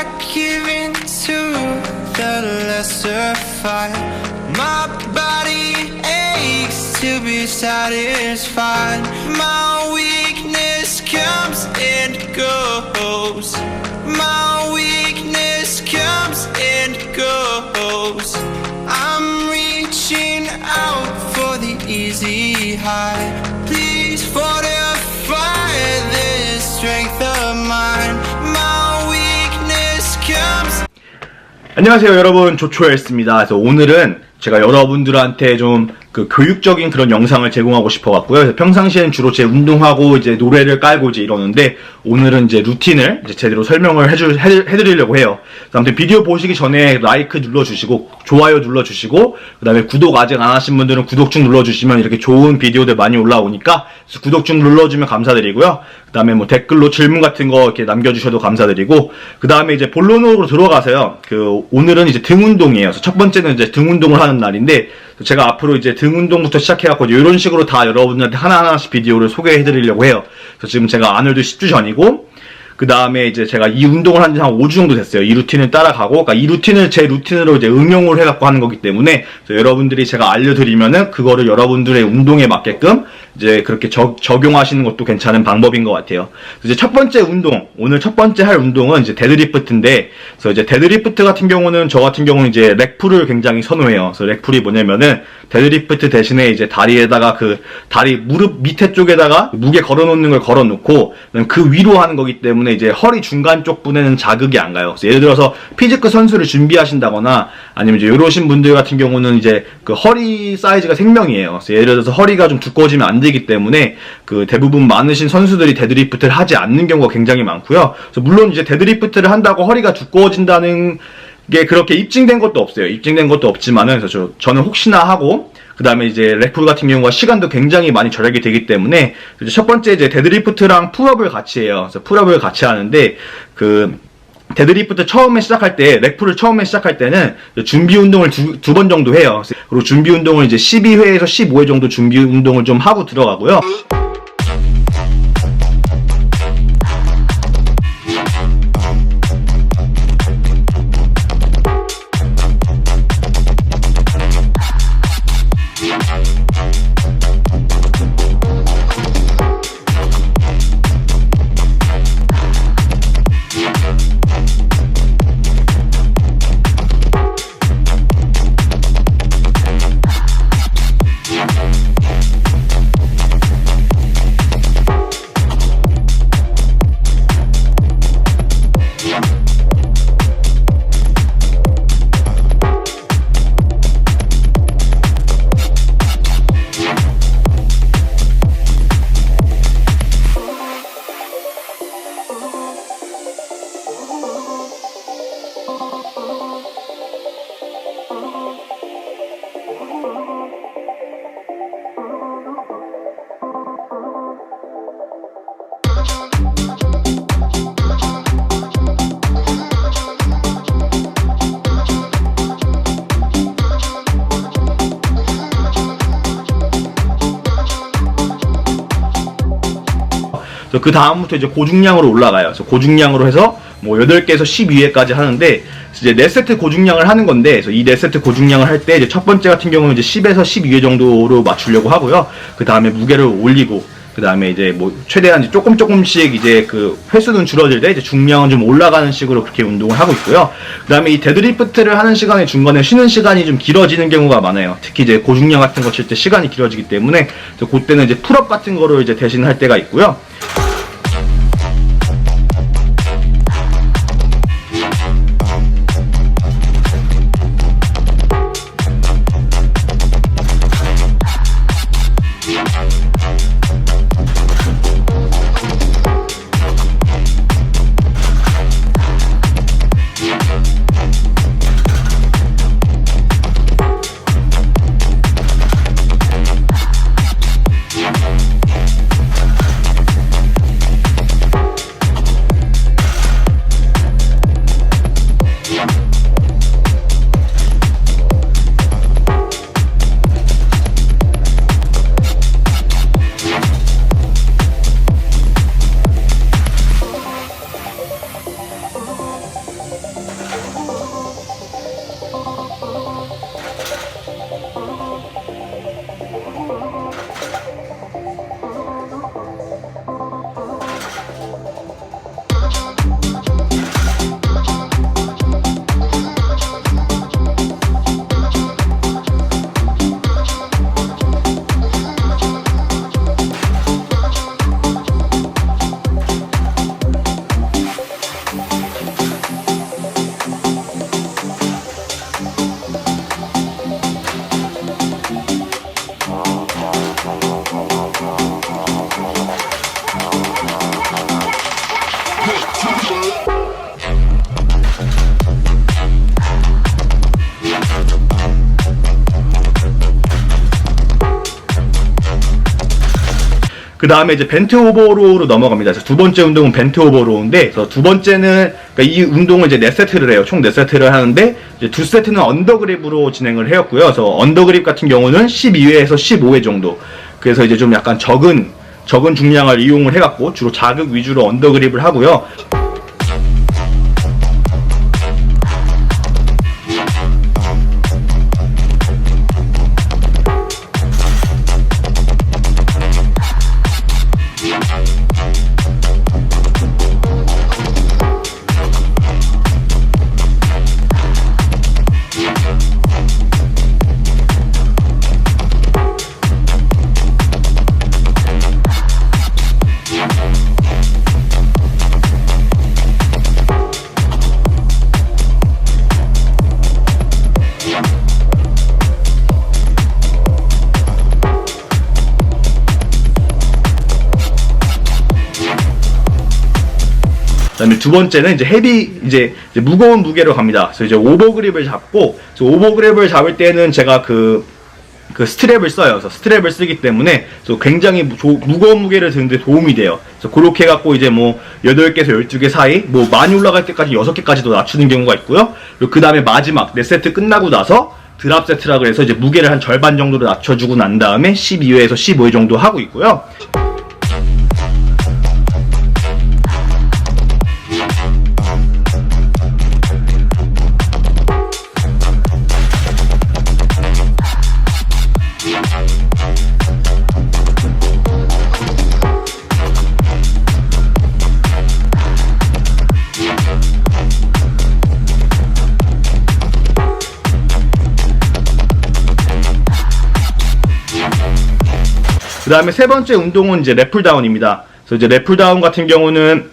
I give in to the lesser fight. My body aches to be satisfied. My weakness comes and goes. My weakness comes and goes. I'm reaching out for the easy high. 안녕하세요 여러분 조초엘스입니다. 그래서 오늘은 제가 여러분들한테 좀 그 교육적인 그런 영상을 제공하고 싶어 갖고요. 그래서 평상시엔 주로 제 운동하고 이제 노래를 깔고 이제 이러는데 오늘은 이제 루틴을 이제 제대로 설명을 해줄 해, 해드리려고 해요. 아무튼 비디오 보시기 전에 라이크 눌러주시고 좋아요 눌러주시고 그 다음에 구독 아직 안 하신 분들은 구독 좀 눌러주시면 이렇게 좋은 비디오들 많이 올라오니까 구독 좀 눌러주면 감사드리고요. 그다음에 뭐 댓글로 질문 같은 거 이렇게 남겨주셔도 감사드리고 그다음에 이제 본론으로 들어가서요. 그 오늘은 이제 등 운동이에요. 첫 번째는 이제 등 운동을 하는 날인데 제가 앞으로 이제 등 운동부터 시작해갖고 이런 식으로 다 여러분들한테 하나하나씩 비디오를 소개해드리려고 해요. 그래서 지금 제가 아놀드 10주 전이고 그 다음에 이제 제가 이 운동을 한 지 한 5주 정도 됐어요. 이 루틴을 따라가고, 그러니까 이 루틴을 제 루틴으로 이제 응용을 해갖고 하는 거기 때문에, 여러분들이 제가 알려드리면은, 그거를 여러분들의 운동에 맞게끔, 이제 그렇게 적, 적용하시는 것도 괜찮은 방법인 것 같아요. 이제 첫 번째 운동, 오늘 첫 번째 할 운동은 이제 데드리프트인데, 그래서 이제 데드리프트 같은 경우는, 저 같은 경우는 이제 렉풀을 굉장히 선호해요. 그래서 렉풀이 뭐냐면은, 데드리프트 대신에 이제 다리에다가 그, 다리 무릎 밑에 쪽에다가 무게 걸어놓는 걸 걸어놓고, 그 위로 하는 거기 때문에 이제 허리 중간 쪽 부분에는 자극이 안 가요. 예를 들어서 피지크 선수를 준비하신다거나 아니면 이제 이러신 분들 같은 경우는 이제 그 허리 사이즈가 생명이에요. 예를 들어서 허리가 좀 두꺼워지면 안 되기 때문에 그 대부분 많으신 선수들이 데드리프트를 하지 않는 경우가 굉장히 많고요. 그래서 물론 이제 데드리프트를 한다고 허리가 두꺼워진다는 게 그렇게 입증된 것도 없어요. 입증된 것도 없지만은 그래서 저, 저는 혹시나 하고 그 다음에 이제 렉풀 같은 경우가 시간도 굉장히 많이 절약이 되기 때문에 첫 번째 이제 데드리프트랑 풀업을 같이 해요. 그래서 풀업을 같이 하는데 그 데드리프트 처음에 시작할 때 렉풀을 처음에 시작할 때는 준비 운동을 두 번 정도 해요. 그리고 준비 운동을 이제 12회에서 15회 정도 준비 운동을 좀 하고 들어가고요. 그 다음부터 이제 고중량으로 올라가요. 그래서 고중량으로 해서 뭐 8개에서 12회까지 하는데 이제 4세트 고중량을 하는 건데 이 4세트 고중량을 할 때 이제 첫 번째 같은 경우는 이제 10에서 12회 정도로 맞추려고 하고요. 그 다음에 무게를 올리고 그 다음에 이제 뭐 최대한 조금 조금씩 이제 그 횟수는 줄어들 때 이제 중량은 좀 올라가는 식으로 그렇게 운동을 하고 있고요. 그 다음에 이 데드리프트를 하는 시간에 중간에 쉬는 시간이 좀 길어지는 경우가 많아요. 특히 이제 고중량 같은 거 칠 때 시간이 길어지기 때문에 그때는 이제 풀업 같은 거를 이제 대신 할 때가 있고요. 그 다음에 이제 벤트 오버로우로 넘어갑니다. 두 번째 운동은 벤트 오버로우인데, 두 번째는 그러니까 이 운동을 이제 네 세트를 해요. 총네 세트를 하는데 두 세트는 언더그립으로 진행을 해왔고요. 그래서 언더그립 같은 경우는 12회에서 15회 정도. 그래서 이제 좀 약간 적은 적은 중량을 이용을 해갖고 주로 자극 위주로 언더그립을 하고요. 그다음에 두 번째는 이제 헤비 이제, 이제 무거운 무게로 갑니다. 그래서 이제 오버그립을 잡고 오버그립을 잡을 때는 제가 그, 그 스트랩을 써요. 그래서 스트랩을 쓰기 때문에 그래서 굉장히 무- 조- 무거운 무게를 드는데 도움이 돼요. 그래서 그렇게 해갖고 이제 뭐 8개에서 12개 사이 뭐 많이 올라갈 때까지 6개까지도 낮추는 경우가 있고요. 그리고 그 다음에 마지막 4세트 끝나고 나서 드랍 세트라 그래서 이제 무게를 한 절반 정도로 낮춰주고 난 다음에 12회에서 15회 정도 하고 있고요. 그 다음에 세 번째 운동은 이제 랩풀다운입니다. 그래서 이제 랩풀다운 같은 경우는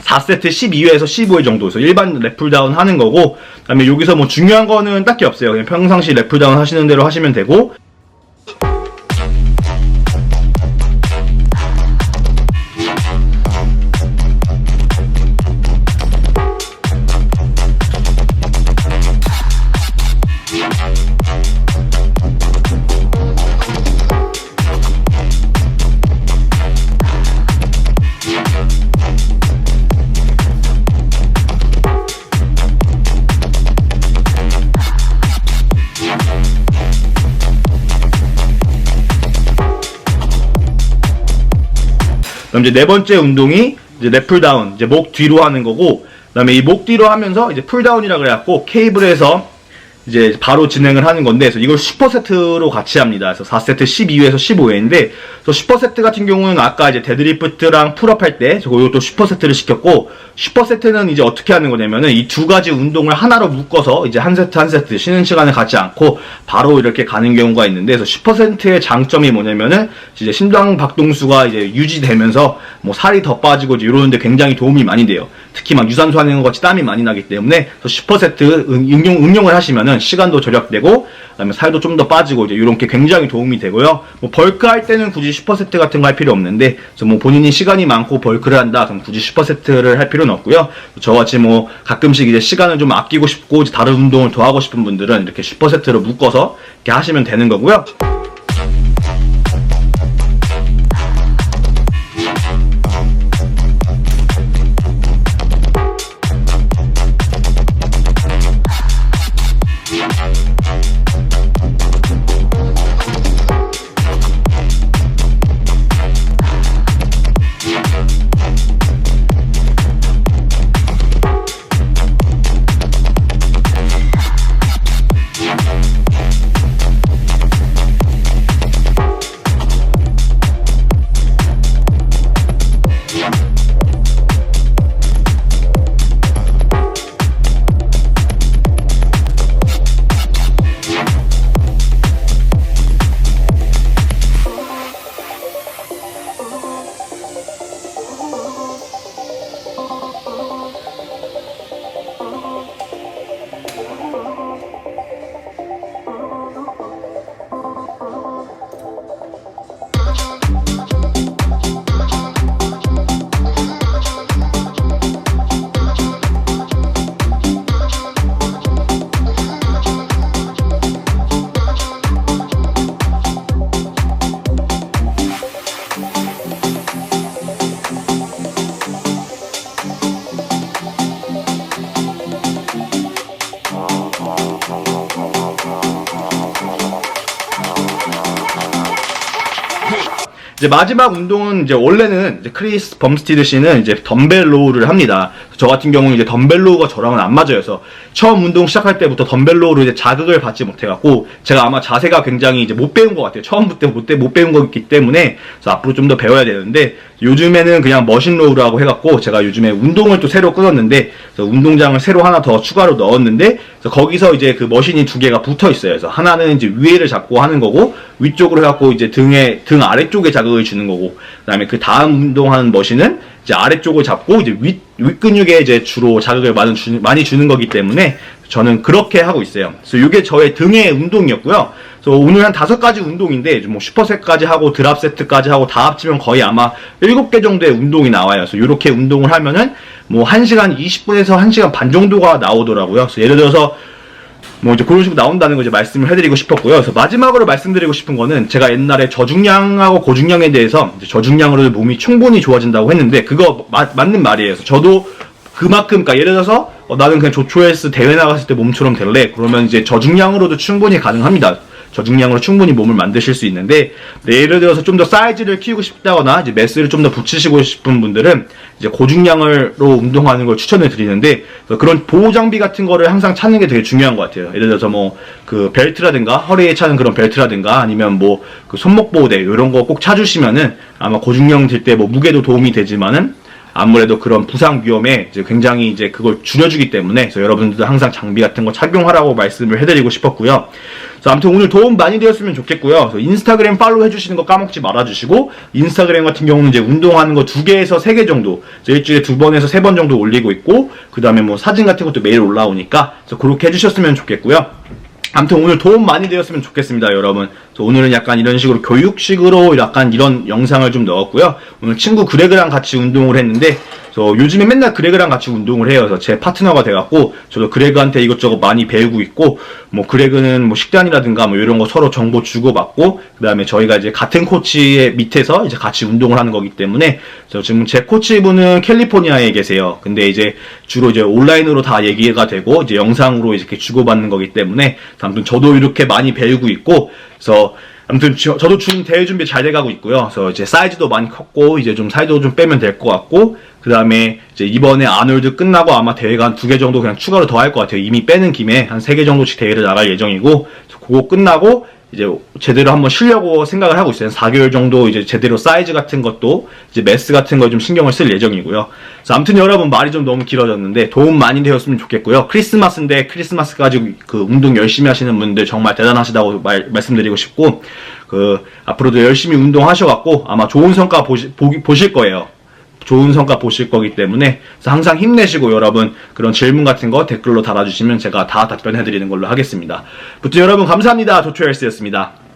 4세트 12회에서 15회 정도에서 일반 랩풀다운 하는 거고, 그 다음에 여기서 뭐 중요한 거는 딱히 없어요. 그냥 평상시 랩풀다운 하시는 대로 하시면 되고, 그럼 이제 네 번째 운동이 이제 랩풀 다운, 이제 목 뒤로 하는 거고, 그다음에 이 목 뒤로 하면서 이제 풀 다운이라 그래갖고 케이블에서 이제 바로 진행을 하는 건데, 그래서 이걸 슈퍼세트로 같이 합니다. 그래서 4세트 12회에서 15회인데, 그래서 슈퍼세트 같은 경우는 아까 이제 데드리프트랑 풀업 할 때, 저거 이것도 슈퍼세트를 시켰고, 슈퍼세트는 이제 어떻게 하는 거냐면은 이 두 가지 운동을 하나로 묶어서 이제 한 세트 한 세트 쉬는 시간을 갖지 않고 바로 이렇게 가는 경우가 있는데, 그래서 슈퍼세트의 장점이 뭐냐면은 이제 심장 박동수가 이제 유지되면서 뭐 살이 더 빠지고 이러는데 굉장히 도움이 많이 돼요. 특히 막 유산소 하는 것 같이 땀이 많이 나기 때문에 그래서 슈퍼세트 응- 응용, 응용을 하시면은 시간도 절약되고 그다음에 살도 좀 더 빠지고 이제 이런 게 굉장히 도움이 되고요. 뭐 벌크 할 때는 굳이 슈퍼세트 같은 거 할 필요 없는데 뭐 본인이 시간이 많고 벌크를 한다 그럼 굳이 슈퍼세트를 할 필요는 없고요. 저같이 뭐 가끔씩 이제 시간을 좀 아끼고 싶고 다른 운동을 더 하고 싶은 분들은 이렇게 슈퍼세트로 묶어서 이렇게 하시면 되는 거고요. 이제 마지막 운동은 이제 원래는 이제 크리스 범스티드 씨는 이제 덤벨 로우를 합니다. 저 같은 경우는 이제 덤벨 로우가 저랑은 안 맞아요. 그래서 처음 운동 시작할 때부터 덤벨 로우로 이제 자극을 받지 못해갖고 제가 아마 자세가 굉장히 이제 못 배운 것 같아요. 처음부터 못, 배- 못 배운 거기 때문에 그래서 앞으로 좀 더 배워야 되는데 요즘에는 그냥 머신 로우로 하고 해갖고 제가 요즘에 운동을 또 새로 끊었는데 운동장을 새로 하나 더 추가로 넣었는데 거기서 이제 그 머신이 두 개가 붙어 있어요. 그래서 하나는 이제 위에를 잡고 하는 거고 위쪽으로 해갖고 이제 등에 등 아래쪽에 자극을 주는 거고 그다음에 그 다음 운동하는 머신은 이제 아래쪽을 잡고 이제 윗, 윗근육에 이제 주로 자극을 많이 주는, 많이 주는 거기 때문에 저는 그렇게 하고 있어요. 그래서 이게 저의 등의 운동이었고요. 그래서 오늘 한 다섯 가지 운동인데 뭐 슈퍼셋까지 하고 드랍 세트까지 하고 다 합치면 거의 아마 일곱 개 정도의 운동이 나와요. 그래서 이렇게 운동을 하면은 뭐 1시간 20분에서 1시간 반 정도가 나오더라고요. 그래서 예를 들어서 뭐 이제 그런 식으로 나온다는 거 이제 말씀을 해드리고 싶었고요. 그래서 마지막으로 말씀드리고 싶은 거는 제가 옛날에 저중량하고 고중량에 대해서 이제 저중량으로 몸이 충분히 좋아진다고 했는데 그거 마- 맞는 말이에요. 그래서 저도 그만큼, 그러니까 예를 들어서 어, 나는 그냥 조초헬스 대회 나갔을 때 몸처럼 될래. 그러면 이제 저중량으로도 충분히 가능합니다. 저중량으로 충분히 몸을 만드실 수 있는데 네, 예를 들어서 좀 더 사이즈를 키우고 싶다거나 이제 매스를 좀 더 붙이시고 싶은 분들은 이제 고중량으로 운동하는 걸 추천을 드리는데 그런 보호 장비 같은 거를 항상 찾는 게 되게 중요한 것 같아요. 예를 들어서 뭐 그 벨트라든가 허리에 차는 그런 벨트라든가 아니면 뭐 그 손목 보호대 이런 거 꼭 찾으시면은 아마 고중량 들때뭐 무게도 도움이 되지만은 아무래도 그런 부상 위험에 이제 굉장히 이제 그걸 줄여주기 때문에 그래서 여러분들도 항상 장비 같은 거 착용하라고 말씀을 해드리고 싶었고요. 그래서 아무튼 오늘 도움 많이 되었으면 좋겠고요. 인스타그램 팔로우 해주시는 거 까먹지 말아주시고 인스타그램 같은 경우는 이제 운동하는 거 두 개에서 세 개 정도 일주일에 두 번에서 세 번 정도 올리고 있고 그 다음에 뭐 사진 같은 것도 매일 올라오니까 그래서 그렇게 해주셨으면 좋겠고요. 아무튼 오늘 도움 많이 되었으면 좋겠습니다, 여러분. 오늘은 약간 이런 식으로 교육식으로 약간 이런 영상을 좀 넣었고요. 오늘 친구 그레그랑 같이 운동을 했는데, 그래서 요즘에 맨날 그레그랑 같이 운동을 해요. 그래서 제 파트너가 돼갖고, 저도 그레그한테 이것저것 많이 배우고 있고, 뭐 그레그는 뭐 식단이라든가 뭐 이런 거 서로 정보 주고받고, 그 다음에 저희가 이제 같은 코치의 밑에서 이제 같이 운동을 하는 거기 때문에, 그래서 지금 제 코치분은 캘리포니아에 계세요. 근데 이제 주로 이제 온라인으로 다 얘기가 되고, 이제 영상으로 이렇게 주고받는 거기 때문에, 아무튼 저도 이렇게 많이 배우고 있고, 그래서 아무튼 저, 도 지금 대회 준비 잘 돼가고 있고요. 그래서 이제 사이즈도 많이 컸고 이제 좀 사이즈도 좀 빼면 될 것 같고 그 다음에 이제 이번에 아놀드 끝나고 아마 대회가 한 두 개 정도 그냥 추가로 더 할 것 같아요. 이미 빼는 김에 한 세 개 정도씩 대회를 나갈 예정이고 그거 끝나고 이제 제대로 한번 쉬려고 생각을 하고 있어요. 4개월 정도 이제 제대로 사이즈 같은 것도 이제 매스 같은 거좀 신경을 쓸 예정이고요. 그래서 아무튼 여러분 말이 좀 너무 길어졌는데 도움 많이 되었으면 좋겠고요. 크리스마스인데 크리스마스까지 그 운동 열심히 하시는 분들 정말 대단하시다고 말, 말씀드리고 싶고 그 앞으로도 열심히 운동하셔갖고 아마 좋은 성과 보시, 보기, 보실 거예요. 좋은 성과 보실 거기 때문에 항상 힘내시고 여러분 그런 질문 같은 거 댓글로 달아주시면 제가 다 답변해 드리는 걸로 하겠습니다. 부튼 여러분 감사합니다. 조초헬스였습니다.